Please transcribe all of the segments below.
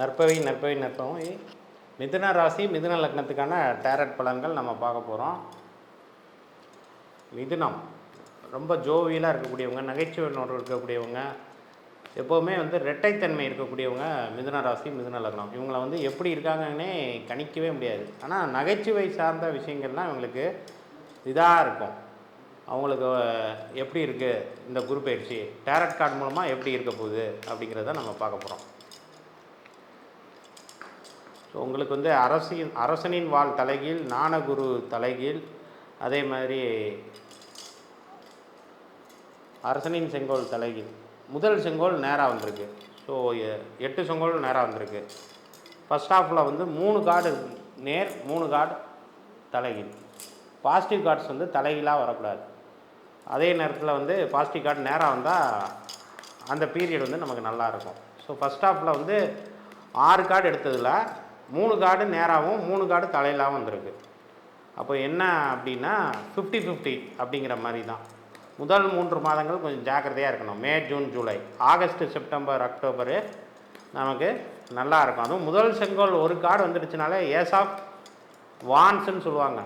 நற்பவி நற்பவி நற்பவி. மிதுன ராசி மிதுன லக்னத்துக்கான டேரட் பலன்கள் நம்ம பார்க்க போகிறோம் மிதுனம். ரொம்ப ஜோவியலாக இருக்கக்கூடியவங்க நகைச்சுவை உணர்வு இருக்கக்கூடியவங்க எப்போவுமே வந்து ரெட்டைத்தன்மை இருக்கக்கூடியவங்க மிதுன ராசி மிதுன லக்னம். இவங்கள வந்து எப்படி இருக்காங்கன்னே கணிக்கவே முடியாது. ஆனால் நகைச்சுவை சார்ந்த விஷயங்கள்லாம் இவங்களுக்கு இதாக இருக்கும். அவங்களுக்கு எப்படி இருக்குது இந்த குரு பயிற்சி? டேரட் கார்டு மூலமாக எப்படி இருக்க போகுது? அப்படிங்கிறத நம்ம பார்க்க போகிறோம் ஸோ உங்களுக்கு வந்து அரசின் அரசனின் வாழ் தலைகீழ் நாணகுரு தலைகீழ் அதே மாதிரி அரசனின் செங்கோல் தலைகீழ். முதல் செங்கோல் நேராக வந்திருக்கு. ஸோ எட்டு செங்கோல் நேராக வந்திருக்கு. ஃபஸ்ட் ஹாஃபில் வந்து மூணு கார்டு நேர் மூணு கார்டு தலைகீழ். பாசிட்டிவ் கார்ட்ஸ் வந்து தலைகீழாக வரக்கூடாது. அதே நேரத்தில் வந்து பாசிட்டிவ் கார்டு நேராக வந்தால் அந்த பீரியட் வந்து நமக்கு நல்லா இருக்கும். ஸோ ஃபஸ்ட் ஹாஃபில் வந்து ஆறு கார்டு எடுத்ததில் மூணு கார்டு நேராகவும் மூணு கார்டு தலையிலாகவும் வந்திருக்கு. அப்போ என்ன அப்படின்னா ஃபிஃப்டி ஃபிஃப்டி அப்படிங்கிற மாதிரி தான். முதல் மூன்று மாதங்கள் கொஞ்சம் ஜாக்கிரதையாக இருக்கணும். May June July. August September October நமக்கு நல்லா இருக்கும். அதுவும் முதல் செங்கோல் ஒரு கார்டு வந்துடுச்சுனாலே ஏஸ் ஆஃப் வான்ஸுன்னு சொல்லுவாங்க.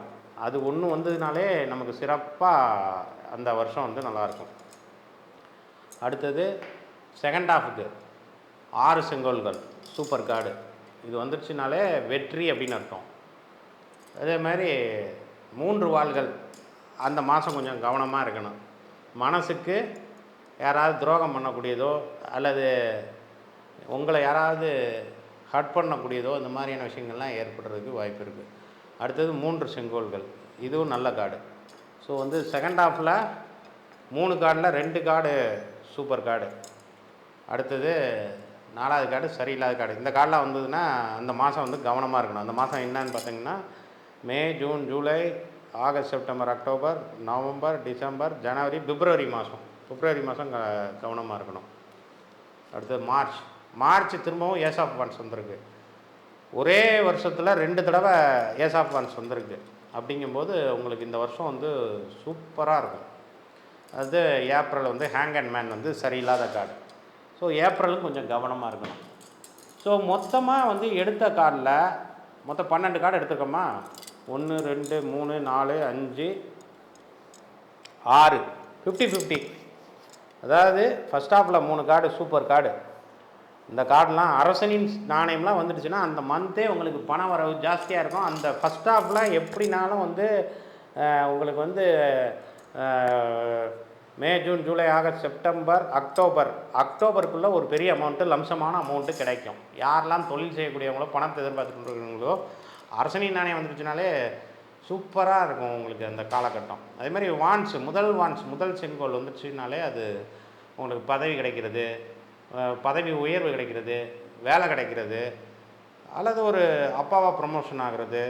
அது ஒன்று வந்ததுனாலே நமக்கு சிறப்பாக அந்த வருஷம் வந்து நல்லாயிருக்கும். அடுத்தது செகண்ட் ஹாஃபுக்கு ஆறு செங்கோல்கள் சூப்பர் கார்டு இது வந்துருச்சுனாலே வெற்றி அப்படின்னு அர்த்தம். அதே மாதிரி மூன்று வாள்கள் அந்த மாதம் கொஞ்சம் கவனமாக இருக்கணும். மனசுக்கு யாராவது துரோகம் பண்ணக்கூடியதோ அல்லது உங்களை யாராவது ஹர்ட் பண்ணக்கூடியதோ இந்த மாதிரியான விஷயங்கள்லாம் ஏற்படுறதுக்கு வாய்ப்பு இருக்குது அடுத்தது மூன்று செங்கோல்கள். இதுவும் நல்ல கார்டு ஸோ வந்து செகண்ட் ஹாஃபில் மூணு கார்டில் ரெண்டு கார்டு சூப்பர் கார்டு அடுத்தது நாலாவது கார்டு சரியில்லாத கார்டு இந்த கார்டெலாம் வந்ததுன்னா அந்த மாதம் வந்து கவனமாக இருக்கணும். அந்த மாதம் என்னன்னு பார்த்தீங்கன்னா May June July August September October November December ஜனவரி பிப்ரவரி மாதம் பிப்ரவரி மாதம் க கவனமாக இருக்கணும். அடுத்தது மார்ச். மார்ச் திரும்பவும் ஏஸ் ஆஃப் ஒன்ஸ் வந்திருக்கு. ஒரே வருஷத்தில் ரெண்டு தடவை ஏஸ் ஆஃப் ஒன்ஸ் வந்திருக்கு. அப்படிங்கும்போது உங்களுக்கு இந்த வருஷம் வந்து சூப்பராக இருக்கும். அது ஏப்ரல் வந்து ஹேங் அண்ட் மேன் வந்து சரியில்லாத கார்டு ஸோ ஏப்ரலும் கொஞ்சம் கவனமாக இருக்கணும். ஸோ மொத்தமாக வந்து எடுத்த கார்டில் மொத்தம் பன்னெண்டு கார்டு எடுத்துக்கோமா ஒன்று ரெண்டு மூணு நாலு அஞ்சு ஆறு. ஃபிஃப்டி ஃபிஃப்டி அதாவது ஃபஸ்ட் ஹாஃபில் மூணு கார்டு சூப்பர் கார்டு இந்த கார்டெலாம் அரசனின் நாணயம்லாம் வந்துடுச்சுன்னா அந்த மந்த்தே உங்களுக்கு பண வரவு ஜாஸ்தியாக இருக்கும். அந்த ஃபஸ்ட் ஹாஃபில் எப்படினாலும் வந்து உங்களுக்கு வந்து May June July August September October அக்டோபருக்குள்ளே ஒரு பெரிய அமௌண்ட்டு லம்சமான அமௌண்ட்டு கிடைக்கும். யாரெல்லாம் தொழில் செய்யக்கூடியவங்களோ பணத்தை எதிர்பார்த்துட்டு இருக்கிறவங்களோ அரசனின் நாணயம் வந்துடுச்சுனாலே சூப்பராக இருக்கும் உங்களுக்கு அந்த காலகட்டம். அதே மாதிரி வான்ஸ் முதல் வான்ஸ் முதல் செங்கோல் வந்துச்சுனாலே அது உங்களுக்கு பதவி கிடைக்கிறது. பதவி உயர்வு கிடைக்கிறது வேலை கிடைக்கிறது அல்லது ஒரு அப்பாவாக ப்ரமோஷன் ஆகிறது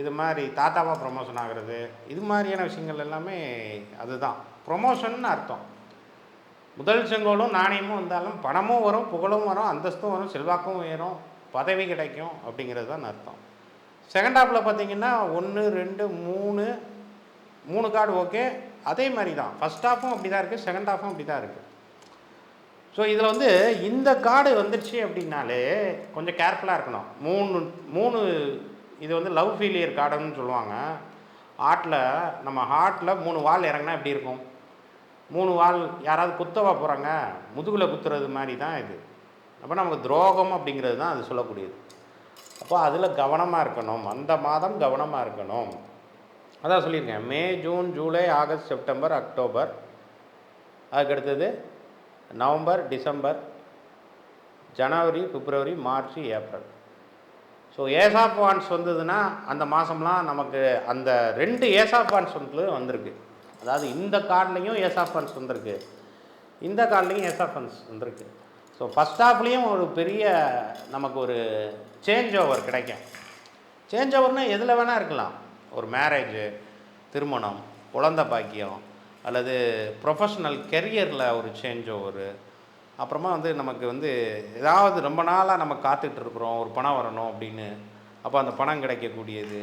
இது மாதிரி தாத்தாவாக ப்ரமோஷன் ஆகிறது இது மாதிரியான விஷயங்கள் எல்லாமே அதுதான். ப்ரொமோஷன் அர்த்தம். முதல் செங்கோலும் நாணயமும் வந்தாலும் பணமும் வரும் புகழும் வரும் அந்தஸ்தும் வரும் செல்வாக்கும் உயரும் பதவி கிடைக்கும் அப்படிங்கிறது தான் அர்த்தம். செகண்ட் ஹாஃபில் பார்த்தீங்கன்னா ஒன்று ரெண்டு மூணு மூணு கார்டு ஓகே அதே மாதிரி தான். ஃபஸ்ட் ஹாஃபும் அப்படி தான் இருக்குது செகண்ட் ஹாஃபும் அப்படி தான் இருக்குது ஸோ இதில் வந்து இந்த கார்டு வந்துடுச்சு அப்படின்னாலே கொஞ்சம் கேர்ஃபுல்லாக இருக்கணும். மூணு மூணு இது வந்து லவ் ஃபெயிலியர் கார்டுன்னு சொல்லுவாங்க. ஹார்ட்டில் நம்ம ஹார்ட்டில் மூணு வால் இறங்கினா எப்படி இருக்கும்? மூணு வால் யாராவது குத்தவா போகிறாங்க முதுகில் குத்துறது மாதிரி தான் இது. அப்போ நமக்கு துரோகம் அப்படிங்கிறது தான் அது சொல்லக்கூடியது. அப்போ அதில் கவனமாக இருக்கணும். அந்த மாதம் கவனமாக இருக்கணும். அதான் சொல்லியிருக்கேன். May June July August September October. அதுக்கடுத்தது நவம்பர் டிசம்பர் ஜனவரி பிப்ரவரி March April. So ace of wands வந்ததுன்னா அந்த மாதம்லாம் நமக்கு அந்த ரெண்டு ஏஸ் ஆஃப் வான்ஸ் வந்து வந்திருக்கு. அதாவது இந்த கார்ட்லேயும் ஏஸ் ஆஃப் வான்ஸ் வந்திருக்கு. இந்த கார்ட்லேயும் ஏஸ் ஆஃப் வான்ஸ் வந்திருக்கு. ஸோ ஃபஸ்ட் ஹாஃப்லேயும் ஒரு பெரிய நமக்கு ஒரு சேஞ்ச் ஓவர் கிடைக்கும். சேஞ்ச் ஓவர்னால் எதில் வேணால் இருக்கலாம். ஒரு மேரேஜு திருமணம் குழந்த பாக்கியம் அல்லது ப்ரொஃபஷனல் கெரியரில் ஒரு சேஞ்ச் ஒரு அப்புறமா வந்து நமக்கு வந்து ஏதாவது ரொம்ப நாளாக நம்ம காத்துட்ருக்குறோம் ஒரு பணம் வரணும் அப்படின்னு. அப்போ அந்த பணம் கிடைக்கக்கூடியது.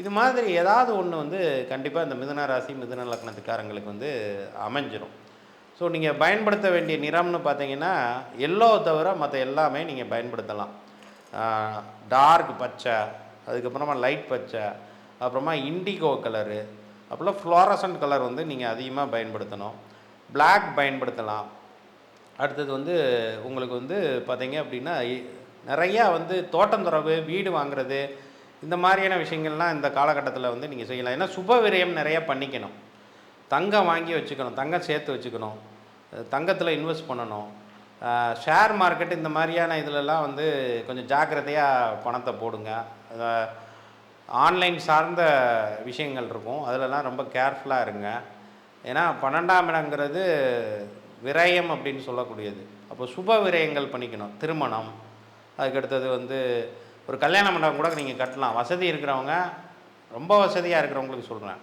இது மாதிரி ஏதாவது ஒன்று வந்து கண்டிப்பாக இந்த மிதுன ராசி மிதுன லக்னத்துக்காரங்களுக்கு வந்து அமைஞ்சிரும். ஸோ நீங்கள் பயன்படுத்த வேண்டிய நிறம்னு பார்த்தீங்கன்னா எல்லோ தவிர மற்ற எல்லாமே நீங்கள் பயன்படுத்தலாம். டார்க் பச்சை அதுக்கப்புறமா லைட் பச்சை அப்புறமா இண்டிகோ கலரு அப்புறம் ஃப்ளோரசன்ட் கலர் வந்து நீங்கள் அதிகமாக பயன்படுத்தணும். பிளாக் பயன்படுத்தலாம். அடுத்தது வந்து உங்களுக்கு வந்து பார்த்தீங்க அப்படின்னா நிறையா வந்து தோட்டந்துறவு வீடு வாங்குறது இந்த மாதிரியான விஷயங்கள்லாம் இந்த காலகட்டத்தில் வந்து நீங்கள் செய்யலாம். ஏன்னா சுப விரயம் நிறையா பண்ணிக்கணும். தங்கம் வாங்கி வச்சுக்கணும் தங்கம் சேர்த்து வச்சுக்கணும். தங்கத்தில் இன்வெஸ்ட் பண்ணணும். ஷேர் மார்க்கெட் இந்த மாதிரியான இதிலெல்லாம் வந்து கொஞ்சம் ஜாக்கிரதையாக பணத்தை போடுங்க. ஆன்லைன் சார்ந்த விஷயங்கள் இருக்கும். அதிலெல்லாம் ரொம்ப கேர்ஃபுல்லாக இருங்க. ஏன்னா பன்னெண்டாம் இடங்கிறது விரயம் அப்படின்னு சொல்லக்கூடியது. அப்போ சுப விரயங்கள் பண்ணிக்கணும். திருமணம் அதுக்கடுத்தது வந்து ஒரு கல்யாண மண்டபம் கூட நீங்கள் கட்டலாம். வசதி இருக்கிறவங்க ரொம்ப வசதியாக இருக்கிறவங்களுக்கு சொல்கிறேன்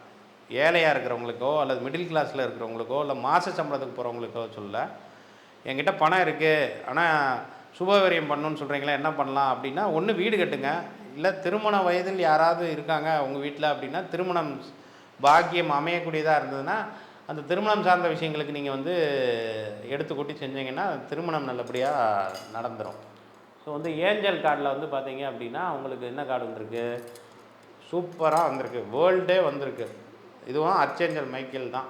ஏழையாக இருக்கிறவங்களுக்கோ அல்லது மிடில் கிளாஸில் இருக்கிறவங்களுக்கோ இல்லை மாத சம்பளத்துக்கு போகிறவங்களுக்கோ சொல்ல என்கிட்ட பணம் இருக்குது ஆனால் சுபவிரயம் பண்ணணும்னு சொல்கிறீங்களா என்ன பண்ணலாம்? அப்படின்னா ஒன்று வீடு கட்டுங்க. இல்லை திருமண வயதில் யாராவது இருக்காங்க உங்கள் வீட்டில் அப்படின்னா திருமணம் பாக்கியம் அமையக்கூடியதாக இருந்ததுன்னா அந்த திருமணம் சார்ந்த விஷயங்களுக்கு நீங்கள் வந்து எடுத்து செஞ்சீங்கன்னா திருமணம் நல்லபடியாக நடந்துடும் ஸோ வந்து ஏஞ்சல் கார்டில் வந்து பார்த்தீங்க அப்படின்னா உங்களுக்கு என்ன கார்டு வந்திருக்கு? சூப்பராக வந்திருக்கு. வேர்ல்டே வந்திருக்கு. இதுவும் அர்ச்சேஞ்சல் மைக்கேல் தான்.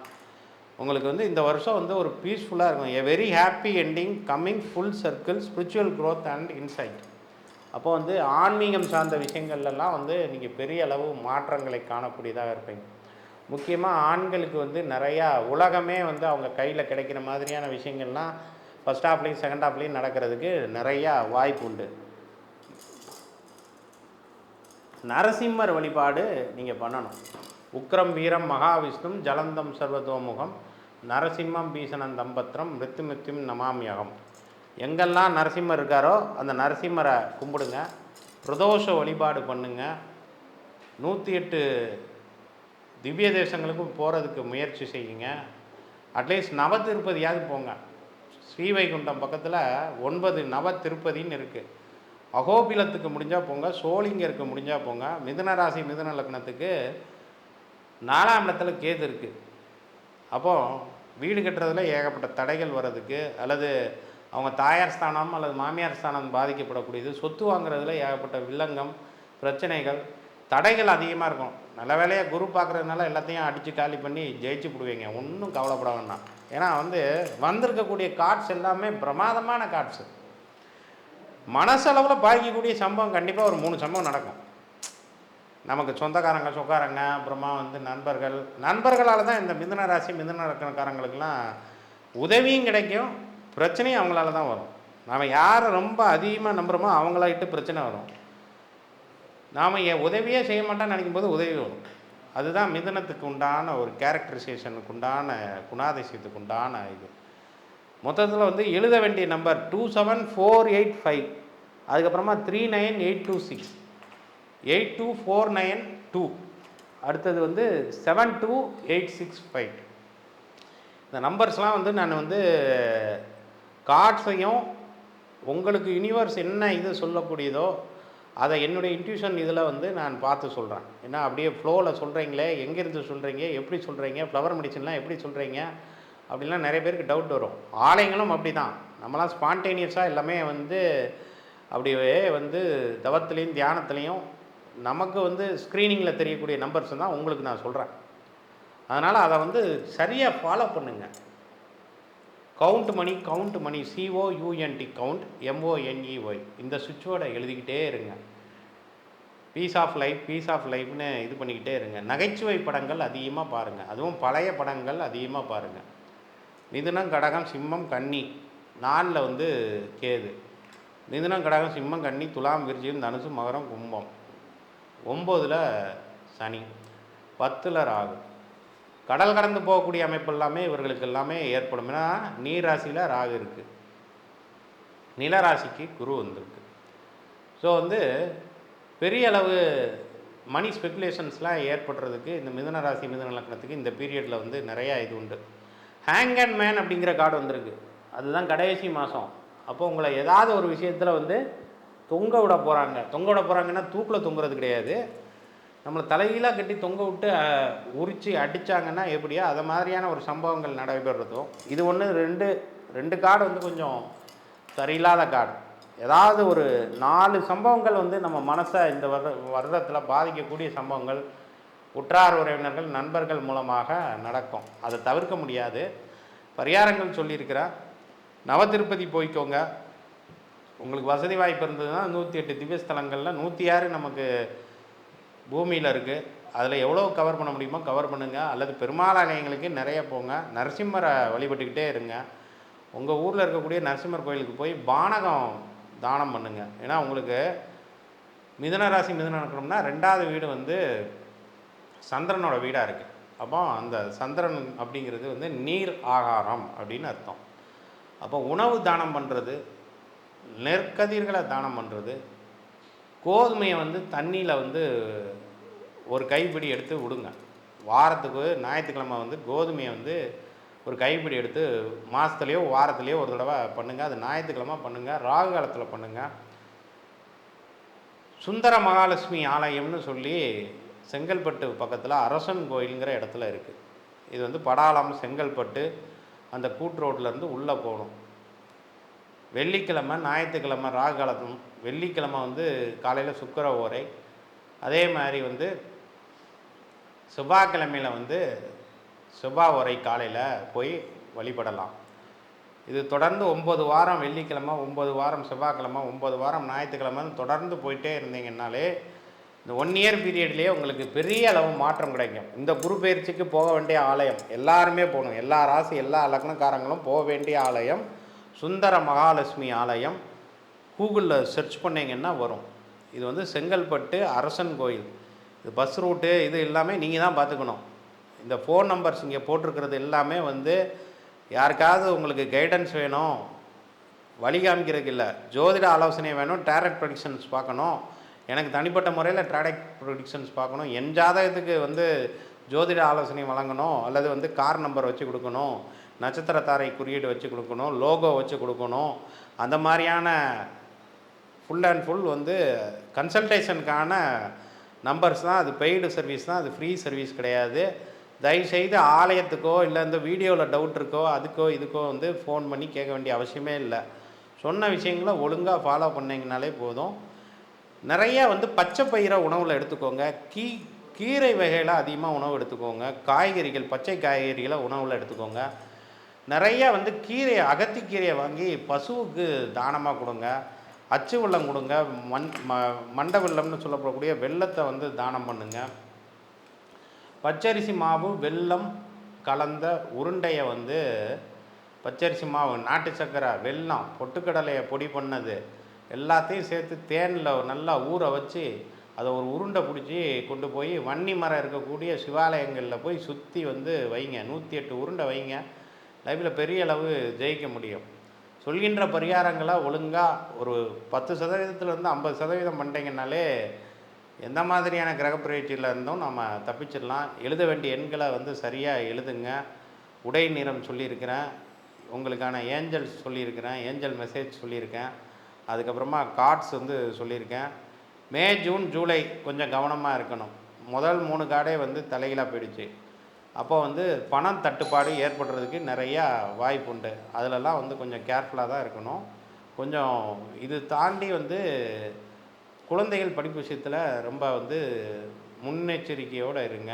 உங்களுக்கு வந்து இந்த வருஷம் வந்து ஒரு பீஸ்ஃபுல்லாக இருக்கும். A very happy ending coming full circle spiritual growth and insight அப்போ வந்து ஆன்மீகம் சார்ந்த விஷயங்கள்லாம் வந்து நீங்கள் பெரிய அளவு மாற்றங்களை காணக்கூடியதாக இருப்பீங்க. முக்கியமாக ஆண்களுக்கு வந்து நிறையா உலகமே வந்து அவங்க கையில் கிடைக்கிற மாதிரியான விஷயங்கள்லாம் ஃபஸ்ட் ஹாஃப்லேயும் செகண்ட் ஹாஃப்லேயும் நடக்கிறதுக்கு நிறையா வாய்ப்பு உண்டு. நரசிம்மர் வழிபாடு நீங்கள் பண்ணணும். உக்ரம் வீரம் மகாவிஷ்ணும் ஜலந்தம் சர்வதோமுகம் நரசிம்மம் பீசணம் தம்பத்திரம் மிருத்து மிருத்யும் நமாமியகம். எங்கெல்லாம் நரசிம்மர் இருக்காரோ அந்த நரசிம்மரை கும்பிடுங்க. பிரதோஷ வழிபாடு பண்ணுங்க. நூற்றி எட்டு திவ்ய தேசங்களுக்கும் போகிறதுக்கு முயற்சி செய்யுங்க. அட்லீஸ்ட் நவ திருப்பதியாவது போங்க. ஸ்ரீவைகுண்டம் பக்கத்தில் ஒன்பது நவ திருப்பதின்னு இருக்குது அகோபிலத்துக்கு முடிஞ்சால் போங்க. சோளிங்கருக்கு முடிஞ்சால் போங்க. மிதுன ராசி மிதுன லக்னத்துக்கு நாலாம் இடத்துல கேது இருக்குது அப்போது வீடு கட்டுறதுல ஏகப்பட்ட தடைகள் வர்றதுக்கு அல்லது அவங்க தாயார் ஸ்தானம் அல்லது மாமியார் ஸ்தானம் பாதிக்கப்படக்கூடியது. சொத்து வாங்குறதுல ஏகப்பட்ட வில்லங்கம் பிரச்சனைகள் தடைகள் அதிகமாக இருக்கும். நல்ல வேலையாக குரு பார்க்குறதுனால எல்லாத்தையும் அடித்து காலி பண்ணி ஜெயிச்சு விடுவீங்க ஒன்றும் கவலைப்பட வேண்டாம். ஏன்னா வந்து வந்திருக்கக்கூடிய கார்ட்ஸ் எல்லாமே பிரமாதமான கார்ட்ஸு. மனசளவில் பாதிக்கக்கூடிய சம்பவம் கண்டிப்பாக ஒரு மூணு சம்பவம் நடக்கும். நமக்கு சொந்தக்காரங்க சொக்காரங்க அப்புறமா வந்து நண்பர்கள். நண்பர்களால் தான் இந்த மிதன ராசி மிதன ரக்கணக்காரங்களுக்கெல்லாம் உதவியும் கிடைக்கும். பிரச்சனையும் அவங்களால தான் வரும். நாம் யாரை ரொம்ப அதிகமாக நம்புகிறோமோ அவங்களாகிட்டு பிரச்சனை வரும். நாம் என் உதவியே செய்ய மாட்டேன்னு நினைக்கும் போது உதவி வரும். அதுதான் மிதனத்துக்கு உண்டான ஒரு கேரக்டரைசேஷனுக்கு உண்டான குணாதிசயத்துக்கு உண்டான இது. மொத்தத்தில் வந்து எழுத வேண்டிய number two seven four eight five அதுக்கப்புறமா three nine eight two six eight two four nine two அடுத்தது வந்து seven two eight six five இந்த நம்பர்ஸ்லாம் வந்து நான் வந்து கார்ட்ஸையும் உங்களுக்கு யூனிவர்ஸ் என்ன இது சொல்லக்கூடியதோ அதை என்னுடைய இன்ட்யூஷன் இதில் வந்து நான் பார்த்து சொல்கிறேன் ஏன்னா அப்படியே ஃப்ளோவில் சொல்கிறீங்களே எங்கேருந்து சொல்கிறீங்க எப்படி சொல்கிறீங்க ஃப்ளவர் மெடிசன்லாம் எப்படி சொல்கிறீங்க அப்படின்லாம் நிறைய பேருக்கு டவுட் வரும். ஆலயங்களும் அப்படி தான் நம்மளாம் ஸ்பான்டேனியஸாக எல்லாமே வந்து அப்படியே வந்து தவத்துலேயும் தியானத்துலேயும் நமக்கு வந்து ஸ்க்ரீனிங்கில் தெரியக்கூடிய நம்பர்ஸ் தான் உங்களுக்கு நான் சொல்கிறேன் அதனால் அதை வந்து சரியாக ஃபாலோ பண்ணுங்கள் count money count money C O U N T count M O N E Y இந்த சுவிட்சோட எழுதிக்கிட்டே இருங்க. Peace of life peace of லைஃப்னு இது பண்ணிக்கிட்டே இருங்க. நகைச்சுவை படங்கள் அதிகமாக பாருங்கள் அதுவும் பழைய படங்கள் அதிகமாக பாருங்கள் மிதுனம் கடகம் சிம்மம் கன்னி. நாளில் வந்து கேது. மிதுனம் கடகம் சிம்மம் கன்னி துலாம் விருச்சிகம் தனுசு மகரம் கும்பம். ஒம்போதில் சனி. பத்தில் ராகு. கடல் கடந்து போகக்கூடிய அமைப்பு எல்லாமே இவர்களுக்கு எல்லாமே ஏற்படும். ஏன்னா நீர் ராசியில் ராகு இருக்குது நிலராசிக்கு குரு வந்திருக்கு. ஸோ வந்து பெரிய அளவு மணி ஸ்பெகுலேஷன்ஸ்லாம் ஏற்படுறதுக்கு இந்த மிதன ராசி மிதன லக்னத்துக்கு இந்த பீரியடில் வந்து நிறையா இது உண்டு. ஹேங் அண்ட் மேன் அப்படிங்கிற கார்டு வந்திருக்கு. அதுதான் கடைசி மாதம் அப்போ உங்களை ஏதாவது ஒரு விஷயத்தில் வந்து தொங்க விட போகிறாங்க தொங்க விட போகிறாங்கன்னா தூக்கில் தொங்குறது கிடையாது. நம்மளை தலைகீழாக கட்டி தொங்க விட்டு அஹ், உரிச்சு அடித்தாங்கன்னா எப்படியோ அதை மாதிரியான ஒரு சம்பவங்கள் நடைபெறதும் இது ஒன்று ரெண்டு ரெண்டு கார்டு வந்து கொஞ்சம் சரியில்லாத கார்டு ஏதாவது ஒரு நாலு சம்பவங்கள் வந்து நம்ம மனசை இந்த வருட வருடத்தில் பாதிக்கக்கூடிய சம்பவங்கள் உற்றார் உறவினர்கள் நண்பர்கள் மூலமாக நடக்கும். அதை தவிர்க்க முடியாது. பரிகாரங்கள் சொல்லியிருக்கிறேன் நவதிருப்பதி போய்க்கோங்க. உங்களுக்கு வசதி வாய்ப்பு இருந்ததுன்னா நூற்றி எட்டு திவ்யஸ்தலங்களில் நூற்றி ஆறு நமக்கு பூமியில் இருக்குது அதில் எவ்வளோ கவர் பண்ண முடியுமோ கவர் பண்ணுங்கள் அல்லது பெருமாள் ஆலயங்களுக்கு நிறைய போங்க. நரசிம்மரை வழிபட்டுக்கிட்டே இருங்க. உங்கள் ஊரில் இருக்கக்கூடிய நரசிம்மர் கோயிலுக்கு போய் பானகம் தானம் பண்ணுங்கள் ஏன்னா உங்களுக்கு மிதன ராசி மிதுன நடக்கணும்னா ரெண்டாவது வீடு வந்து சந்திரனோட வீடாக இருக்குது அப்போ அந்த சந்திரன் அப்படிங்கிறது வந்து நீர் ஆகாரம் அப்படின்னு அர்த்தம். அப்போ உணவு தானம் பண்ணுறது நெற்கதிர்களை தானம் பண்ணுறது கோதுமையை வந்து தண்ணியில் வந்து ஒரு கைப்பிடி எடுத்து விடுங்க. வாரத்துக்கு ஞாயிற்றுக்கிழமை வந்து கோதுமையை வந்து ஒரு கைப்பிடி எடுத்து மாதத்துலேயோ வாரத்துலேயோ ஒரு தடவை பண்ணுங்கள் அது ஞாயிற்றுக்கிழமை பண்ணுங்கள் ராகு காலத்தில் பண்ணுங்கள் சுந்தர மகாலட்சுமி ஆலயம்னு சொல்லி செங்கல்பட்டு பக்கத்தில் அரசன் கோயிலுங்கிற இடத்துல இருக்குது இது வந்து படாலம் செங்கல்பட்டு அந்த கூட் ரோட்லேருந்து உள்ளே போகணும். வெள்ளிக்கிழமை ஞாயிற்றுக்கிழமை ராகு காலத்தும் வெள்ளிக்கிழமை வந்து காலையில் சுக்கர ஓரை. அதே மாதிரி வந்து செவ்வாய்க்கிழமையில் வந்து செவ்வாய் ஓரை காலையில் போய் வழிபடலாம். இது தொடர்ந்து ஒம்பது வாரம் வெள்ளிக்கிழமை ஒம்பது வாரம் செவ்வாய்க்கிழமை ஒம்பது வாரம் ஞாயிற்றுக்கிழமை தொடர்ந்து போயிட்டே இருந்தீங்கன்னாலே இந்த ஒன் இயர் பீரியட்லேயே உங்களுக்கு பெரிய அளவு மாற்றம் கிடைக்கும். இந்த குரு பயிற்சிக்கு போக வேண்டிய ஆலயம் எல்லாருமே போகணும். எல்லா ராசி எல்லா லக்னக்காரங்களும் போக வேண்டிய ஆலயம் சுந்தர மகாலட்சுமி ஆலயம் கூகுளில் சர்ச் பண்ணிங்கன்னா வரும். இது வந்து செங்கல்பட்டு அரசன் கோயில். இது பஸ் ரூட்டு இது எல்லாமே நீங்கள் தான் பார்த்துக்கணும். இந்த ஃபோன் நம்பர்ஸ் இங்கே போட்டிருக்கிறது எல்லாமே வந்து யாருக்காவது உங்களுக்கு கைடன்ஸ் வேணும். வழி காமிக்கிறதுக்கு இல்லை. ஜோதிட ஆலோசனை வேணும் டேரக்ட் ப்ரொடிக்ஷன்ஸ் பார்க்கணும். எனக்கு தனிப்பட்ட முறையில் டேரக்ட் ப்ரொடிக்ஷன்ஸ் பார்க்கணும். என் ஜாதகத்துக்கு வந்து ஜோதிட ஆலோசனை வழங்கணும். அல்லது வந்து கார் நம்பர் வச்சு கொடுக்கணும். நட்சத்திர தாரை குறியீடு வச்சு கொடுக்கணும் லோகோ வச்சு கொடுக்கணும். அந்த மாதிரியான ஃபுல் அண்ட் ஃபுல் வந்து கன்சல்டேஷனுக்கான நம்பர்ஸ் தான். அது பெய்டு சர்வீஸ் தான். அது ஃப்ரீ சர்வீஸ் கிடையாது. தயவுசெய்து ஆலயத்துக்கோ இல்லை இந்த வீடியோவில் டவுட் இருக்கோ அதுக்கோ இதுக்கோ வந்து ஃபோன் பண்ணி கேட்க வேண்டிய அவசியமே இல்லை. சொன்ன விஷயங்களை ஒழுங்காக ஃபாலோ பண்ணிங்கனாலே போதும். நிறைய வந்து பச்சை பயிரை உணவில் எடுத்துக்கோங்க. கீ கீரை வகையில் அதிகமாக உணவு எடுத்துக்கோங்க. காய்கறிகள் பச்சை காய்கறிகளை உணவில் எடுத்துக்கோங்க. நிறைய வந்து கீரையை அகத்திக்கீரையை வாங்கி பசுவுக்கு தானமாக கொடுங்க அச்சு வெள்ளம் கொடுங்க மண் ம மண்டை வெல்லம்னு சொல்லப்படக்கூடிய வெள்ளத்தை வந்து தானம் பண்ணுங்க. பச்சரிசி மாவு வெல்லம் கலந்த உருண்டையை வந்து பச்சரிசி மாவு நாட்டு சக்கரை வெல்லம் பொட்டுக்கடலையை பொடி பண்ணது எல்லாத்தையும் சேர்த்து தேனில் நல்லா ஊற வச்சு அதை ஒரு உருண்டை பிடிச்சி கொண்டு போய் வன்னி மரம் இருக்கக்கூடிய சிவாலயங்களில் போய் சுற்றி வந்து வைங்க. நூற்றி எட்டு உருண்டை வைங்க. லைஃப்பில் பெரிய அளவு ஜெயிக்க முடியும். சொல்கின்ற பரிகாரங்களை ஒழுங்காக ஒரு பத்து சதவீதத்துலேருந்து ஐம்பது சதவீதம் பண்ணிட்டீங்கனாலே எந்த மாதிரியான கிரகப்பிரவேற்றியில் இருந்தும் நம்ம தப்பிச்சிடலாம். எழுத வேண்டிய எண்களை வந்து சரியாக எழுதுங்க. உடை நிறம் சொல்லியிருக்கிறேன். உங்களுக்கான ஏஞ்சல்ஸ் சொல்லியிருக்கிறேன். ஏஞ்சல் மெசேஜ் சொல்லியிருக்கேன். அதுக்கப்புறமா கார்ட்ஸ் வந்து சொல்லியிருக்கேன். மே ஜூன் ஜூலை கொஞ்சம் கவனமாக இருக்கணும். முதல் மூணு கார்டே வந்து தலைகளாக போயிடுச்சு. அப்போ வந்து பணம் தட்டுப்பாடு ஏற்படுறதுக்கு நிறையா வாய்ப்பு உண்டு. அதிலலாம் வந்து கொஞ்சம் கேர்ஃபுல்லாக தான் இருக்கணும். கொஞ்சம் இது தாண்டி வந்து குழந்தைகள் படிப்பு விஷயத்தில் ரொம்ப வந்து முன்னெச்சரிக்கையோடு இருங்க.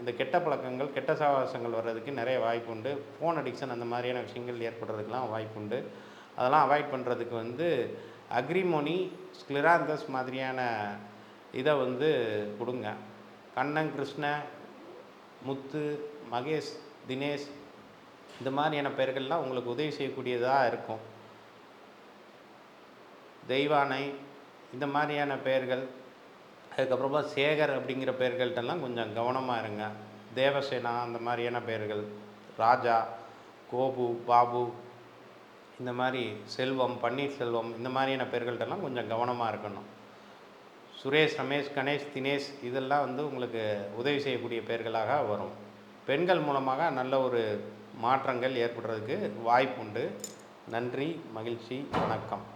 இந்த கெட்ட பழக்கங்கள் கெட்ட சாவாசங்கள் வர்றதுக்கு நிறைய வாய்ப்பு உண்டு. ஃபோன் அடிக்ஷன் அந்த மாதிரியான விஷயங்கள் ஏற்படுறதுக்கெலாம் வாய்ப்பு உண்டு. அதெல்லாம் அவாய்ட் பண்ணுறதுக்கு வந்து அக்ரிமோனி ஸ்க்ளிராந்தஸ் மாதிரியான இதை வந்து கொடுங்க. கண்ணன் கிருஷ்ண முத்து மகேஷ் தினேஷ் இந்த மாதிரியான பெயர்கள்லாம் உங்களுக்கு உதவி செய்யக்கூடியதாக இருக்கும். தெய்வானை இந்த மாதிரியான பெயர்கள் அதுக்கப்புறமா சேகர் அப்படிங்கிற பெயர்கள்ட்டெல்லாம் கொஞ்சம் கவனமாக இருங்க. தேவசேனா அந்த மாதிரியான பெயர்கள் ராஜா கோபு பாபு இந்த மாதிரி செல்வம் பன்னீர்செல்வம் இந்த மாதிரியான பெயர்கள்ட்டெல்லாம் கொஞ்சம் கவனமாக இருக்கணும். சுரேஷ் ரமேஷ் கணேஷ் தினேஷ் இதெல்லாம் வந்து உங்களுக்கு உதவி செய்யக்கூடிய பெயர்களாக வரும். பெண்கள் மூலமாக நல்ல ஒரு மாற்றங்கள் ஏற்படுறதுக்கு வாய்ப்புண்டு. நன்றி மகிழ்ச்சி வணக்கம்.